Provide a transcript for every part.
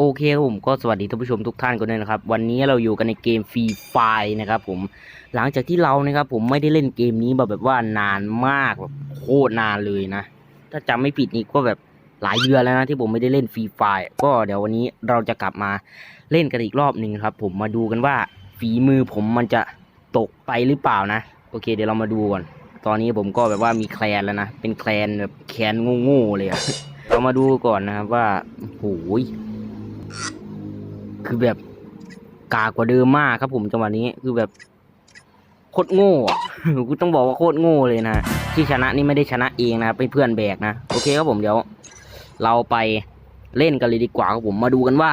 โอเคครับผมก็สวัสดีท่านผู้ชมทุกท่านกันด้วยนะครับ วันนี้เราอยู่กันในเกมฟรีไฟนะครับผมหลังจากที่เรานะครับผมไม่ได้เล่นเกมนี้มาแบบว่านานมากแบบโคตรนานเลยนะ ถ้าจำไม่ผิดนี่ก็แบบหลายเดือนแล้วนะที่ผมไม่ได้เล่นฟรีไฟก็เดี๋ยววันนี้เราจะกลับมาเล่นกันอีกรอบหนึ่งครับ ผมมาดูกันว่าฝีมือผมมันจะตกไปหรือเปล่านะ โอเค เดี๋ยวเรามาดูก่อนตอนนี้ผมก็แบบว่ามีแคลนแล้วนะเป็นแคลนแบบแคนโง่ๆเลยอะเรามาดูก่อนนะครับว่าโอ้ย คือแบบกากว่าเดิมมากครับผมจังหวะนี้คือแบบโคตรโง่กูต้องบอกว่าโคตรโง่เลยนะที่ชนะนี่ไม่ได้ชนะเองนะเป็นเพื่อนแบกนะโอเคครับผมเดี๋ยว เราไปเล่นกันเลยดีกว่าครับผมมาดูกันว่า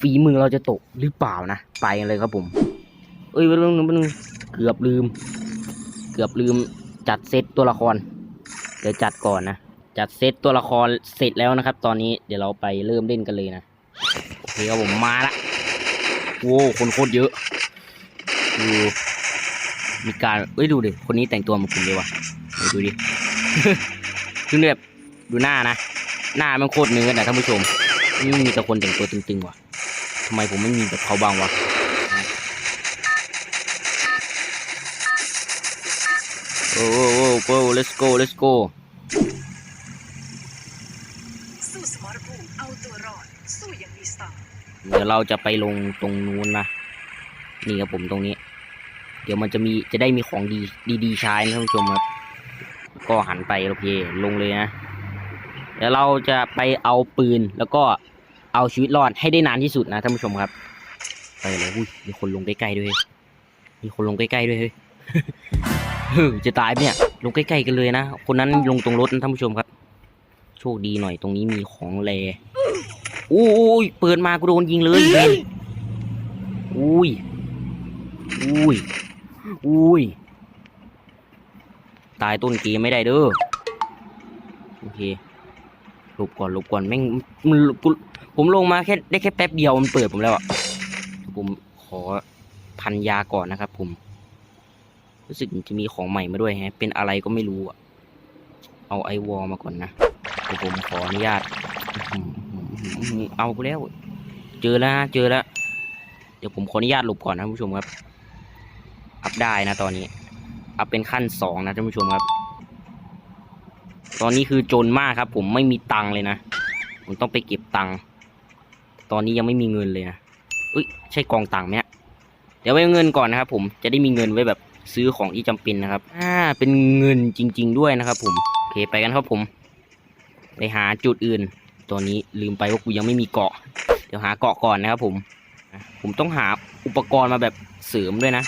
ฝีมือเราจะตกหรือเปล่านะไปเลยครับผม เอ้ยแป๊บนึงแป๊บนึงเกือบลืม เกือบลืมจัดเซตตัวละคร เดี๋ยวจัดก่อนนะจัดเซตตัวละครเสร็จแล้วนะครับ ตอนนี้เดี๋ยวเราไปเริ่มเล่นกันเลยนะ โอเคครับผมมาละโว้คนโคตรเยอะดูมีการเอ้ยดูดิคนนี้แต่งตัวเหมือนผมเลยว่ะดูดิคือแบบดูหน้านะ หน้ามันโคตรเนื้อนะท่านผู้ชมนี่มีแต่คนแต่งตัวตึงๆว่ะทำไมผมไม่มีแบบเขาบ้างวะโอ้โหโอ้โห let's go let's go สู้สมรภูมิเอาตัวรอด สู้อย่างมีสไตล์ เดี๋ยวเราจะไปลงตรงนู้นนะนี่ครับผมตรงนี้ เดี๋ยวมันจะมีจะได้มีของดีดีๆใช้นะท่านผู้ชมครับ ก็หันไปโอเคลงเลยนะเดี๋ยวเราจะไปเอาปืนแล้วก็เอาชีวิตรอดให้ได้นานที่สุดนะท่านผู้ชมครับไปเลยอุ้ยมีคนลงใกล้ๆด้วยมีคนลงใกล้ๆด้วยเฮ้ยจะตายเนี่ย ลงใกล้ๆกันเลยนะ คนนั้นลงตรงรถนะท่านผู้ชมครับ โชคดีหน่อยตรงนี้มีของแร อู้ยเปิดมากูโดนยิงเลยเวนอุ้ยอุ้ยอุ้ยตายต้นเกมไม่ได้เด้อโอเคหลบก่อนหลบก่อนแม่งมันกูผมลงมาแค่ได้แค่แป๊บเดียวมันเปิดผมแล้วอะผมขอพันยาก่อนนะครับ ผม รู้สึกจะมีของใหม่มาด้วยฮะ เป็นอะไรก็ไม่รู้อะ เอาไอวอลมาก่อนนะเดี๋ยวผมขออนุญาตอื้อหือ เอากูแล้ว เจอแล้วเจอแล้ว เดี๋ยวผมขออนุญาตหลบก่อนนะท่านผู้ชมครับ อัพได้นะตอนนี้ อัพเป็นขั้นสองนะท่านผู้ชมครับ ตอนนี้คือจนมากครับ ผมไม่มีตังค์เลยนะ ผมต้องไปเก็บตังค์ตอนนี้ยังไม่มีเงินเลยนะเอ้ย ใช่กองตังค์ไหมเดี๋ยวไว้เอาเงินก่อนนะครับผม จะได้มีเงินไว้แบบซื้อของที่จำเป็นนะครับ อ่า เป็นเงินจริง ๆ ด้วยนะครับ ผม โอเค ไปกันครับผม ไปหาจุดอื่น ตอนนี้ลืมไปว่ากูยังไม่มีเกาะ เดี๋ยวหาเกาะก่อนนะครับผมอะผมต้องหาอุปกรณ์มาแบบเสริมด้วยนะ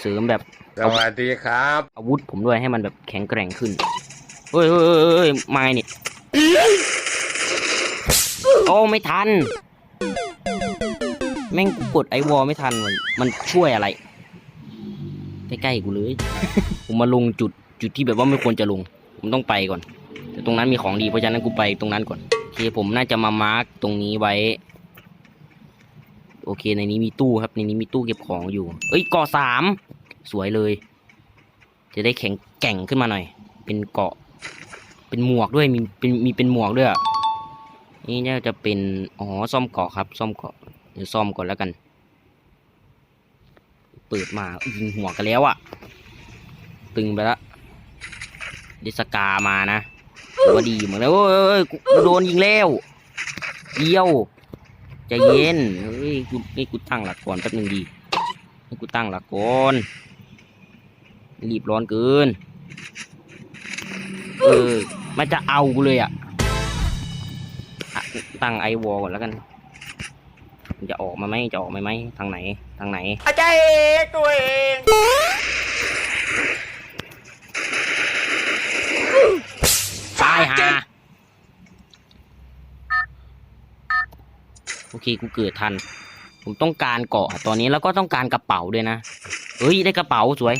เสริมแบบสวัสดีครับ อาวุธผมด้วยให้มันแบบแข็งแกร่งขึ้นเฮ้ยเฮ้ยเฮ้ยเฮ้ยมาไงเนี่ยโอ้ไม่ทัน แม่งกูกดไอวอลไม่ทันมันมันช่วยอะไร ใกล้ๆกูเลย ผมมาลงจุดจุดที่แบบว่าไม่ควรจะลง ผมต้องไปก่อน แต่ตรงนั้นมีของดีเพราะฉะนั้นกูไปตรงนั้นก่อนโอเคผมน่าจะมามาร์กตรงนี้ไว้ โอเคในนี้มีตู้ครับในนี้มีตู้เก็บของอยู่ เอ้ยเกาะสามสวยเลย จะได้แข็งแกร่งขึ้นมาหน่อย เป็นเกาะ เป็นหมวกด้วยมีเป็นมีเป็นหมวกด้วยนี่น่าจะเป็นอ๋อซ่อมเกาะครับ ซ่อมเกาะเดี๋ยวซ่อมก่อนแล้วกัน เปิดมายิงหัวกันแล้วอะตึงไปละดิสกามานะ ถือว่าดีเหมือนแล้วเอ้ยกูโดนยิงแล้วเดียวใจเย็นเฮ้ยกูนี่กูตั้งหลักก่อนแป๊บหนึงดีให้กูตั้งหลักก่อนรีบร้อนเกิน เออ มันจะเอากูเลยอะ ตั้งไอวอลก่อนแล้วกันมันจะออกมาไหมจะออกมาไหมทางไหน ทางไหนอาจารย์ตัวเอง ตายฮะโอเคกูเกิดทัน ผมต้องการเกาะตอนนี้แล้วก็ต้องการกระเป๋าด้วยนะเฮ้ยได้กระเป๋าสวย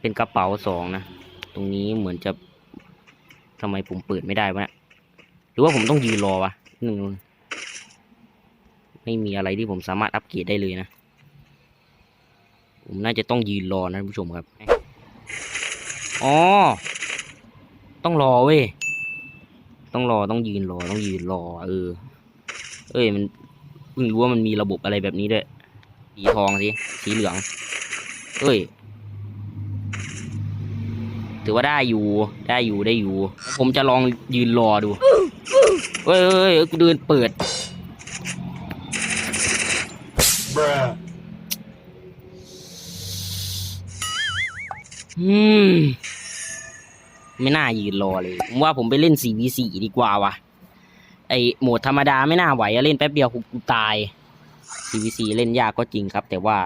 เป็นกระเป๋าสองนะตรงนี้เหมือนจะทำไมผมเปิดไม่ได้วะเนี่ยหรือว่าผมต้องยืนรอวะหนึ่งไม่มีอะไรที่ผมสามารถอัปเกรดได้เลยนะ ผมน่าจะต้องยืนรอนะท่านผู้ชมครับอ๋อต้องรอเว้ย ต้องรอต้องยืนรอต้องยืนรอ เออ เอ้ยมันเพิ่งรู้ว่ามันมีระบบอะไรแบบนี้ด้วยสีทองสิสีเหลือง เอ้ย ถือว่าได้อยู่ได้อยู่ได้อยู่ ผมจะลองยืนรอดูเฮ้ยเฮ้ยเฮ้ยกูเดินเปิดอืม ไม่น่ายืนรอเลยผมว่าผมไปเล่น 4v4 ดีกว่าว่ะไอโหมดธรรมดาไม่น่าไหวอะเล่นแป๊บเดียวกูกูตาย 4v4 เล่นยากก็จริงครับ แต่ว่า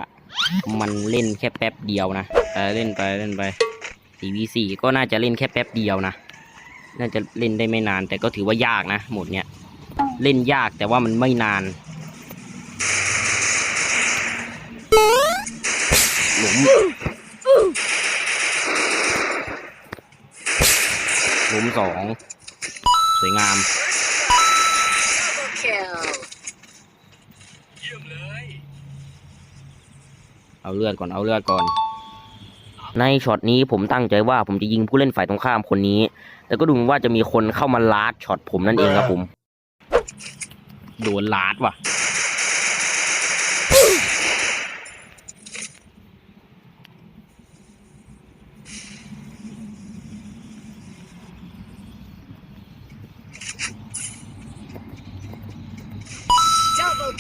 มันเล่นแค่แป๊บเดียวนะเออเล่นไปเล่นไป 4v4 ก็น่าจะเล่นแค่แป๊บเดียวนะน่าจะเล่นได้ไม่นาน แต่ก็ถือว่ายากนะโหมดเนี้ยเล่นยากแต่ว่ามันไม่นานหลุม หลุมสองสวยงามเอาเลือดก่อนเอาเลือดก่อน ในช็อตนี้ผมตั้งใจว่าผมจะยิงผู้เล่นฝ่ายตรงข้ามคนนี้ แต่ก็ดูเหมือนว่าจะมีคนเข้ามาลาดช็อตผมนั่นเองครับผม โดนลาดว่ะ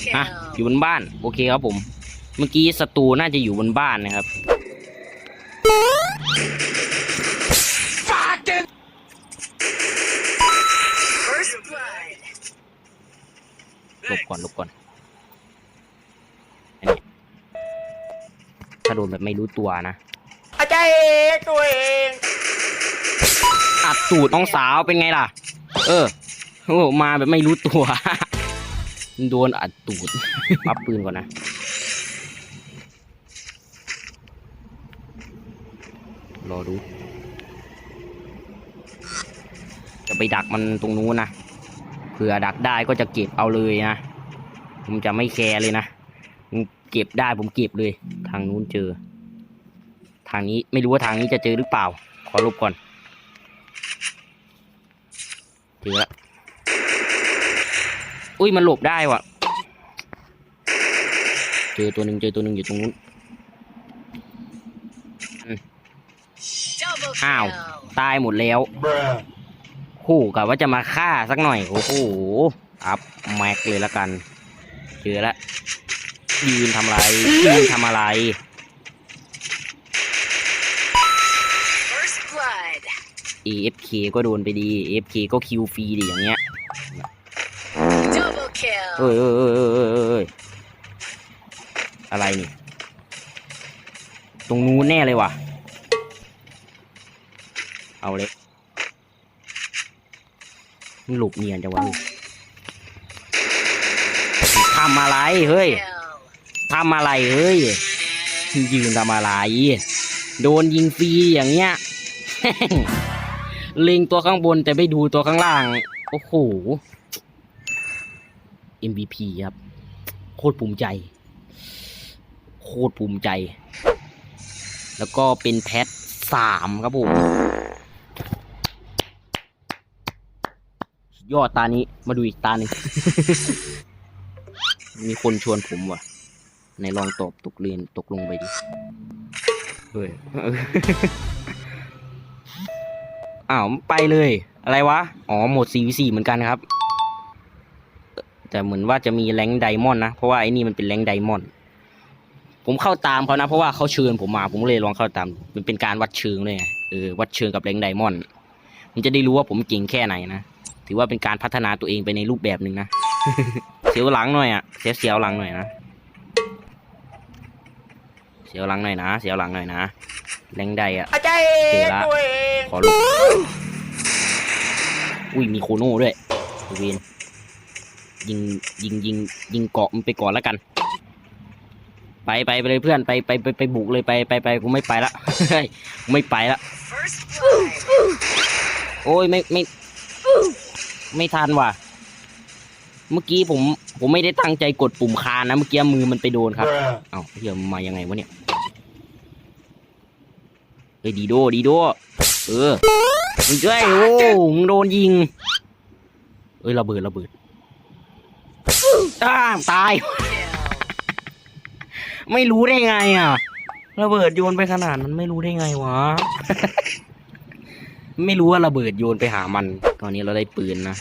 Double อะ kill. อยู่บนบ้าน โอเคครับผม เมื่อกี้ศัตรูน่าจะอยู่บนบ้านนะครับ First blood. หลบก่อนหลบก่อนอันนี้ถ้าโดนแบบไม่รู้ตัวนะอาจารย์เอกตัวเองอัดตูดน้องสาวเป็นไงล่ะ เออโอ้มาแบบไม่รู้ตัว โดนอัดตูดปับปืนก่อนนะ รอดู จะไปดักมันตรงนู้นนะ เผื่อดักได้ก็จะเก็บเอาเลยนะ ผมจะไม่แคร์เลยนะผมเก็บได้ผมเก็บเลย ทางนู้นเจอ ทางนี้ไม่รู้ว่าทางนี้จะเจอหรือเปล่า ขอลบก่อน เจอละ อุ้ยมันหลบได้ว่ะ เจอตัวหนึ่งเจอตัวหนึ่งอยู่ตรงนู้น Double อ้าว kill. ตายหมดแล้วคู่กับว่าจะมาฆ่าสักหน่อย โอ้โหอัพแม็กเลยละกัน เจอละยืนทำอะไรยืนทำอะไร First blood. AFK ก็โดนไปดี AFK ก็คิวฟรีดิอย่างเงี้ย Double kill. เอ้ยเอ้ยเอ้ยเอ้ยเอ้ยเอออะไรนี่ ตรงนู้นแน่เลยว่ะ เอาเลยมันหลบเนียนจังวะทำอะไรเฮ้ยทำอะไรเฮ้ย ยืนทำอะไร โดนยิงฟรีอย่างเงี้ยเล็งตัวข้างบนแต่ไม่ดูตัวข้างล่าง โอ้โห MVP ครับ โคตรภูมิใจ โคตรภูมิใจ แล้วก็เป็นแพทสามครับผมยอดตานี้มาดูอีกตาหนึ่งมีคนชวนผมว่ะ ในลองตอบตกเรียนตกลงไปดิเฮ้ยอ้าวไปเลย อะไรวะ อ๋อ หมด 4v4 เหมือนกันครับ แต่เหมือนว่าจะมีแรงค์ไดมอนด์นะ เพราะว่าไอ้นี่มันเป็นแรงค์ไดมอนด์ผมเข้าตามเขานะ เพราะว่าเขาเชิญผมมาผมเลยลองเข้าตาม มันเป็นการวัดเชิงเลยไงเออวัดเชิงกับแรงค์ไดมอนด์มันจะได้รู้ว่าผมเก่งแค่ไหนนะถือว่าเป็นการพัฒนาตัวเองไปในรูปแบบหนึ่งนะเสียวหลังหน่อยอะเสียวเสียวหลังหน่อยนะเสียวหลังหน่อยนะเสียวหลังหน่อยนะแรงค์ไดอะอาจารย์เอกตัวเองขอลงอุ้ยมีโคโน่ด้วยเวน ยิงยิงยิงยิงเกาะมันไปก่อนแล้วกัน ไปไปไปเลยเพื่อนไปไปไปไปบุกเลยไปไปไปกูไม่ไปละเฮ้ยกูไม่ไปละ First blood. โอ้ยไม่ไม่ไม่ทันว่ะ เมื่อกี้ผมผมไม่ได้ตั้งใจกดปุ่มคานนะเมื่อกี้มือมันไปโดนครับ เอ้าเฮียมันมายังไงวะเนี่ยเฮ้ยดีโดดีโดเออมึงช่วยโอ้มึงโดนยิงเอ้ยระเบิดระเบิด อ้าตาย ไม่รู้ได้ไงอะระเบิดโยนไปขนาดนั้นไม่รู้ได้ไงวะ ไม่รู้ว่าระเบิดโยนไปหามัน ตอนนี้เราได้ปืนนะ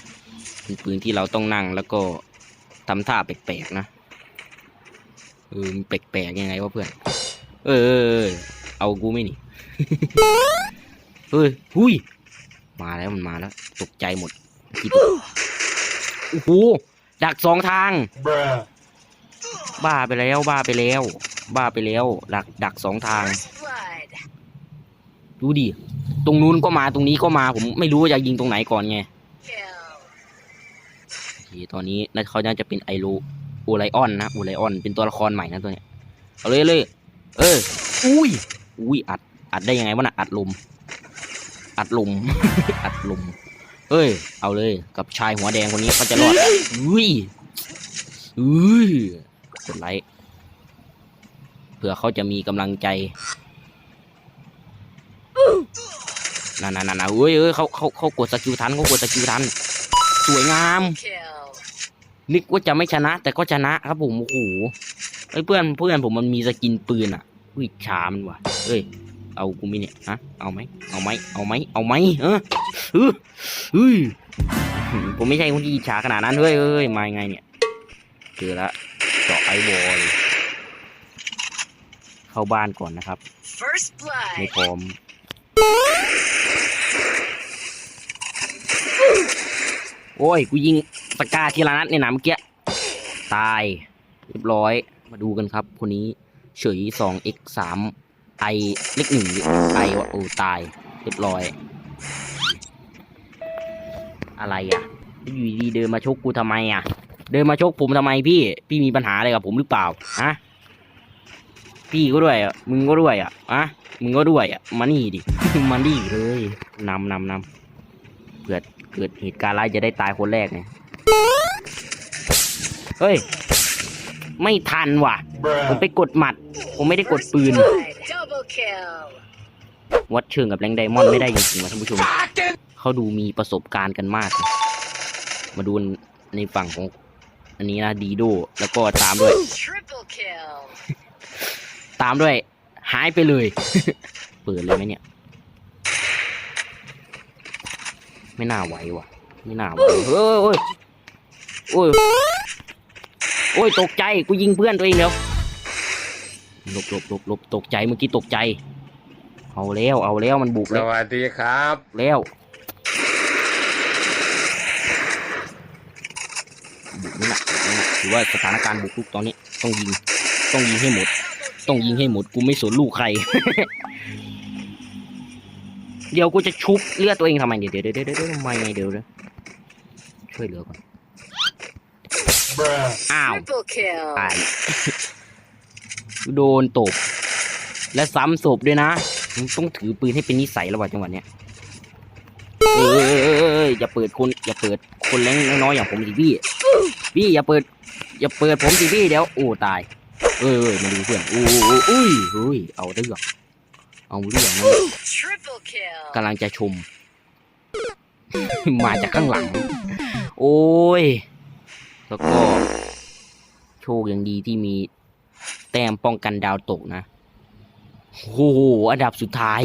เป็นปืนที่เราต้องนั่งแล้วก็ทำท่าแปลกๆนะเออมันแปลกๆยังไงวะเพื่อน เออ เออเอากูไม่หนีเฮ้ยหุยมาแล้วมันมาแล้ว ตกใจหมดโอ้โห ดักสองทาง บ้าไปแล้วบ้าไปแล้ว บ้าไปแล้ว ดักดักสองทาง First blood. ดูดิ ตรงนู้นก็มาตรงนี้ก็มาผมไม่รู้ว่าจะยิงตรงไหนก่อนไง Kill. โอเคตอนนี้น่าเขาน่าจะเป็นไอโรโอไลออนนะโอไลออน เป็นตัวละครใหม่นะตัวเนี้ยเอาเลยเลยเออ อุ้ย อุ้ยอัด อัดได้ยังไงวะน่ะอัดลม อัดลม อัดลม เอ้ย เอาเลยกับชายหัวแดงคนนี้เขาจะรอดอุ้ยอุ้ยกดไลค์เผื่อเขาจะมีกำลังใจนั่นนั่นนั่นเอ้ยเอ้ยเขาเขาเขากดสกิลทันเขากดสกิลทัน สวยงาม นึกว่าจะไม่ชนะ แต่ก็ชนะครับผมโอ้โหไอ้ยเพื่อนเพื่อนผมมันมีสกินปืนอะอุ้ยชามันว่ะเอ้ยเอากูมิเนี่ยฮะเอาไหมเอาไหมเอาไหมเอาไหมเออ เออเฮ้ยผมไม่ใช่คนที่อิจฉาขนาดนั้นเฮ้ยเฮ้ยมายังไงเนี่ยเจอละเจาะไอวอลเลยเข้าบ้านก่อนนะครับ First ไม่ blood. พร้อมโอ้ย กูยิงสกาทีละนัดเนี่ยนะเมื่อกี้ ตาย เรียบร้อย มาดูกันครับ คนนี้เฉยสอง x สามไอเลขหนึ่งไอวะโอ้ตาย เรียบร้อย อะไรอะอยู่ดีๆเดินมาชกกูทำไมอะ เดินมาชกผมทำไมพี่ พี่มีปัญหาอะไรกับผมหรือเปล่าฮะพี่ก็ด้วยอะมึงก็ด้วยอะอะมึงก็ด้วยอะมานี่ดิมานี่เลยนำนำนำเกิดเกิดเหตุการณ์ร้ายจะได้ตายคนแรกไงเฮ้ย ไม่ทันว่ะ ผมไปกดหมัด ผมไม่ได้กด First ปืน blood. Double kill. วัดเชิงกับแรงไดมอนด์ไม่ได้จริงๆว่ะท่านผู้ชม เขาดูมีประสบการณ์กันมากนะมาดูในฝั่งของอันนี้นะดีโดแล้วก็ตามด้วย Triple kill. ตามด้วย หายไปเลย เปิดเลยไหมเนี่ย ไม่น่าไหวว่ะ ไม่น่าไหวเฮ้ยโอ้ยโอ้ยโอ้ยตกใจกูยิงเพื่อนตัวเองแล้วหลบหลบหลบหลบตกใจเมื่อกี้ตกใจ เอาแล้วเอาแล้วมันบุกสแล้ววัสดีครับ แล้ว บุกนี่แหละถือว่าสถานการณ์บุกรุกตอนนี้ต้องยิง ต้องยิงให้หมด ต้องยิงให้หมดกูไม่สนลูกใคร เดี๋ยวกูจะชุบเลือดตัวเองทำไมเดี๋ยวเดี๋ยวเดี๋ยวเดี๋ยวทำไมไงเดี๋ยวเดี๋ยวช่วยเหลือก่อนอ้าวตายโดนตบและซ้ำศพด้วยนะ มึงต้องถือปืนให้เป็นนิสัยแล้วว่ะจังหวะเนี้ยเอ้ยเอ้ ยเอ้ยเอ้ยอย่าเปิดคนอย่าเปิดคนแรงน้อยๆอย่างผมสิพี่พี่อย่าเปิด อย่าเปิดผมสิพี่เดี๋ยวโอ้ตาย เอ้ยเอ้ยมาดูเพื่อนโอ้โอ้อุ้ยอุ้ยเอาเรื่องเอาเรื่องนะ Triple kill. กำลังจะชม มาจากข้างหลัง โอ้ยแล้วก็ โชคยังดีที่มี แต้มป้องกันดาวตกนะโอ้โหอันดับสุดท้าย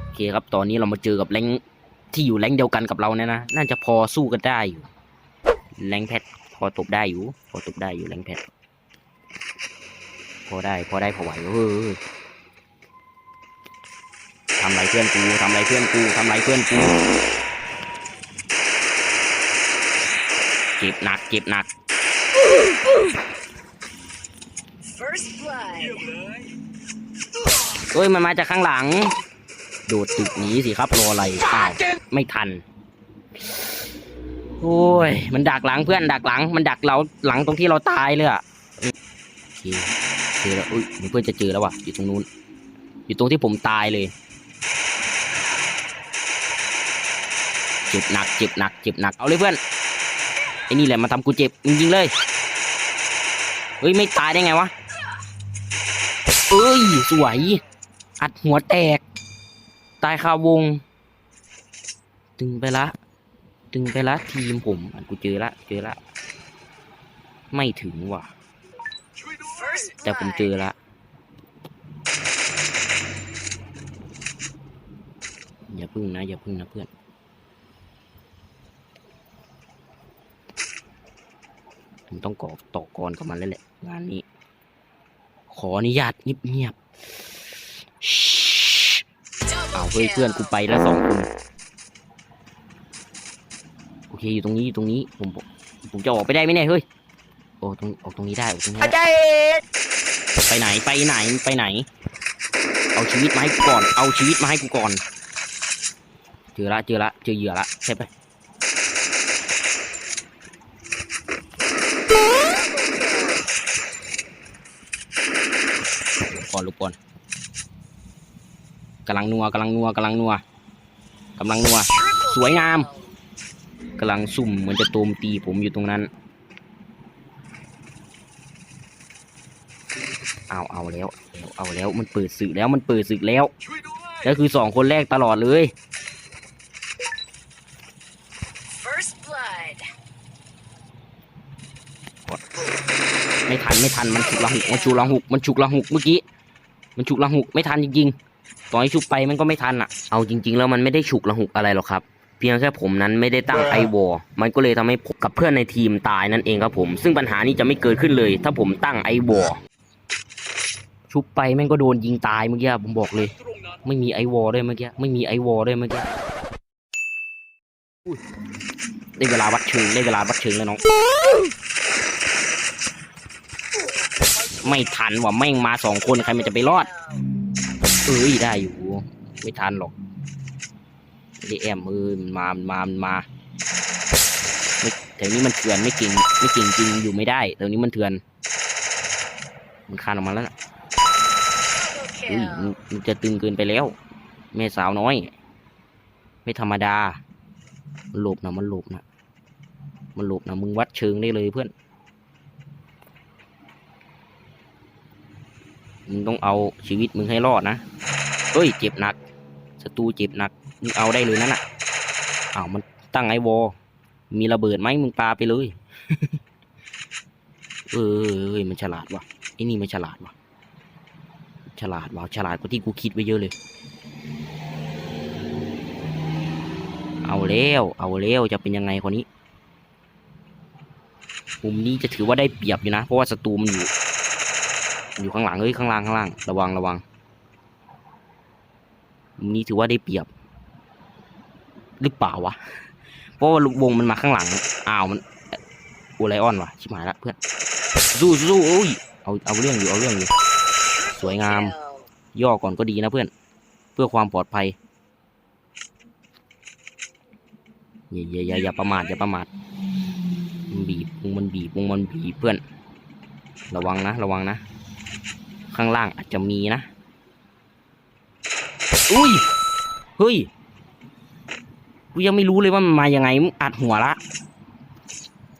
โอเคครับตอนนี้เรามาเจอกับแรงค์ ที่อยู่แรงค์เดียวกันกับเราเนี่ยนะ น่าจะพอสู้กันได้อยู่ แรงค์แพทพอตบได้อยู่ พอตบได้อยู่แรงค์แพทพอได้ พอได้พอไหวเออทำไรเพื่อนกูทำไรเพื่อนกูทำไรเพื่อนกูเจ็บหนักเจ็บหนัก First blood. เอ้ยมันมาจากข้างหลัง โดดตึกหนีสิครับรออะไรอ้าว ไม่ทัน โอ้ย มันดักหลังเพื่อนดักหลัง มันดักเราหลังตรงที่เราตายเลยอะโอเคเจอแล้วอุ้ยเพื่อนจะเจอแล้วว่ะอยู่ตรงนู้น อยู่ตรงที่ผมตายเลยเจ็บหนักเจ็บหนักเจ็บหนักเอาเลยเพื่อนไอ้นี่แหละมาทำกูเจ็บมึงยิงเลยเฮ้ยไม่ตายได้ไงวะเอ้ยสวยอัดหัวแตก ตายคาวง ตึงไปละตึงไปละทีมผมอันกูเจอละเจอละ ไม่ถึงว่ะ แต่ผมเจอละอย่าพึ่งนะ อย่าพึ่งนะเพื่อนผมต้องกอต่อกรกับมันแล้วแหละ งานนี้ ขออนุญาตเงียบๆเอาเฮ้ยเพื่อนกูไปแล้วสองคน เคอยู่ตรงนี้อยู่ตรงนี้ผมผมผมจะออกไปได้ไหมเนี่ยเฮ้ยโอ้ตรงออกตรงนี้ได้ออกตรงนี้อาได้จารย์เอกไปไหนไปไหนไปไหน เอาชีวิตมาให้กูก่อน เอาชีวิตมาให้กูก่อนเจอละเจอละเจอเหยื่อละใช่ไปก่อนลูกก่อนกำลังนัวกำลังนัวกำลังนัวกำลังนัว Triple สวยงาม kill. กำลังซุ่มเหมือนจะโจมตีผมอยู่ตรงนั้นเอาเอาแล้วเอาเอาแล้วมันเปิดศึกแล้วมันเปิดศึกแล้วแล้วคือสองคนแรกตลอดเลย First blood. ไม่ทันไม่ทันมันฉุกละหุกมันฉุกละหุกมันฉุกละหุกเมื่อกี้มันฉุกละหุกไม่ทันจริงๆต่อให้ฉุกไปมันก็ไม่ทันอะเอาจริง ๆ แล้วมันไม่ได้ฉุกละหุกอะไรหรอกครับ เพียงแค่ผมนั้นไม่ได้ตั้งไอวอมันก็เลยทำให้ผมกับเพื่อนในทีมตายนั่นเองครับผม ซึ่งปัญหานี้จะไม่เกิดขึ้นเลย ถ้าผมตั้งไอวอชุบไปแม่งก็โดนยิงตายเมื่อกี้ผมบอกเลย ไม่มีไอวอด้วยเมื่อกี้ไม่มีไอวอด้วยเมื่อกี้อุ้ยได้เวลาวัดเชิงได้เวลาวัดเชิงแล้วน้องไม่ทันว่ะแม่งมาสองคนใครมันจะไปรอด เอ้ยได้อยู่ ไม่ทันหรอก ไอแอมเออมันมามันมามันมาไม่แต่นี้มันเถื่อนไม่เก่งไม่เก่งจริงอยู่ไม่ได้แต่นี้มันเถื่อน มันคานออกมาแล้วน่ะ Double อุ้ย kill. มันมันจะตึงเกินไปแล้ว แม่สาวน้อย ไม่ธรรมดา มันหลบนะมันหลบนะมันหลบนะมึงวัดเชิงได้เลยเพื่อนมึงต้องเอาชีวิตมึงให้รอดนะเอ้ย เจ็บหนัก ศัตรูเจ็บหนัก มึงเอาได้เลยนั่นน่ะอ้าวมันตั้งไอวอมีระเบิดไหมมึงปาไปเลยเออเออเออมันฉลาดว่ะไอ้นี่มันฉลาดว่ะ ฉลาดว่ะฉลาดกว่าที่กูคิดไว้เยอะเลย เอาแล้วเอาแล้วจะเป็นยังไงคนนี้มุมนี้จะถือว่าได้เปรียบอยู่นะ เพราะว่าศัตรูมันอยู่ อยู่ข้างหลังเฮ้ยข้างล่างข้างล่าง ระวังระวังมุมนี้ถือว่าได้เปรียบ หรือเปล่าวะ เพราะว่าวงมันมาข้างหลัง อ้าวมันโอไลออนว่ะ ชิบหายละเพื่อนสู้สู้โอ้ยเอาเอาเรื่องอยู่เอาเรื่องอยู่ สวยงาม ย่อก่อนก็ดีนะเพื่อน เพื่อความปลอดภัยอย่าอย่าอย่าอย่าประมาทอย่าประมาทมันบีบวงมันบีบวงมันบีบเพื่อน ระวังนะระวังนะ ข้างล่างอาจจะมีนะ อุ้ย เฮ้ย กูยังไม่รู้เลยว่ามันมายังไงอัดหัวละ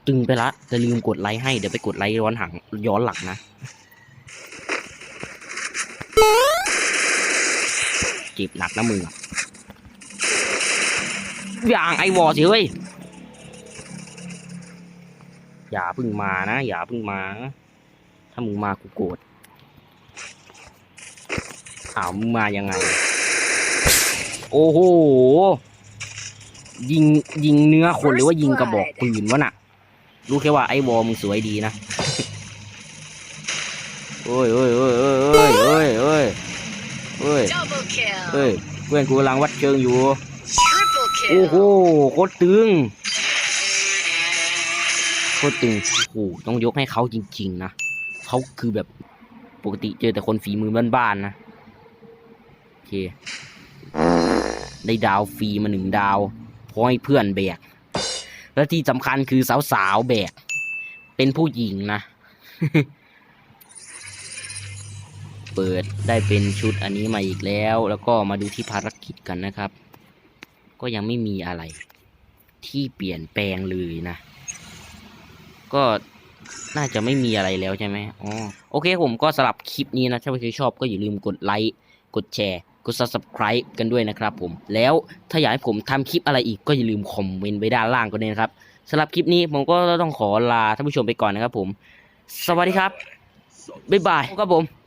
ตึงไปละแต่ลืมกดไลค์ให้เดี๋ยวไปกดไลค์ย้อนหังย้อนหลังนะ เจ็บหนักนะมึงออย่างไอวอสิเฮ้ยอย่าเพึ่งมานะ อย่าเพึ่งมา ถ้ามึงมากูโกรธอ้าวมึงมายังไง โอ้โห ยิงยิงเนื้อคนหรือว่ายิงกระบอกปืนวะน่ะ รู้แค่ว่าไอ้วอมึงสวยดีนะโอ้ยโอ้ยโอ้ยโอ้ยโอ้ยโอ้ยโอ้ย Double kill. เฮ้ยเพื่อนกูกำลังวัดเชิงอยู่ Triple โอ้โห kill. โคตรตึงโคตรตึงโอ้โหต้องยกให้เขาจริง ๆ นะเขาคือแบบปกติเจอแต่คนฝีมือบ้านๆนะโอเคได้ดาวฟรีมาหนึ่งดาว พราะให้เพื่อนแบก และที่สำคัญคือสาวๆแบก เป็นผู้หญิงนะ เปิดได้เป็นชุดอันนี้มาอีกแล้ว แล้วก็มาดูที่ภารกิจกันนะครับ ก็ยังไม่มีอะไร ที่เปลี่ยนแปลงเลยนะ ก็น่าจะไม่มีอะไรแล้วใช่ไหมอ๋อโอเคผมก็สำหรับคลิปนี้นะ ถ้าใครชอบก็อย่าลืมกดไลค์ กดแชร์ กด subscribe กันด้วยนะครับผม แล้วถ้าอยากให้ผมทำคลิปอะไรอีกก็อย่าลืมคอมเมนต์ไว้ด้านล่างก็ได้นะครับสำหรับคลิปนี้ผมก็ต้องขอลาท่านผู้ชมไปก่อนนะครับผม สวัสดีครับ บ๊ายบายครับผม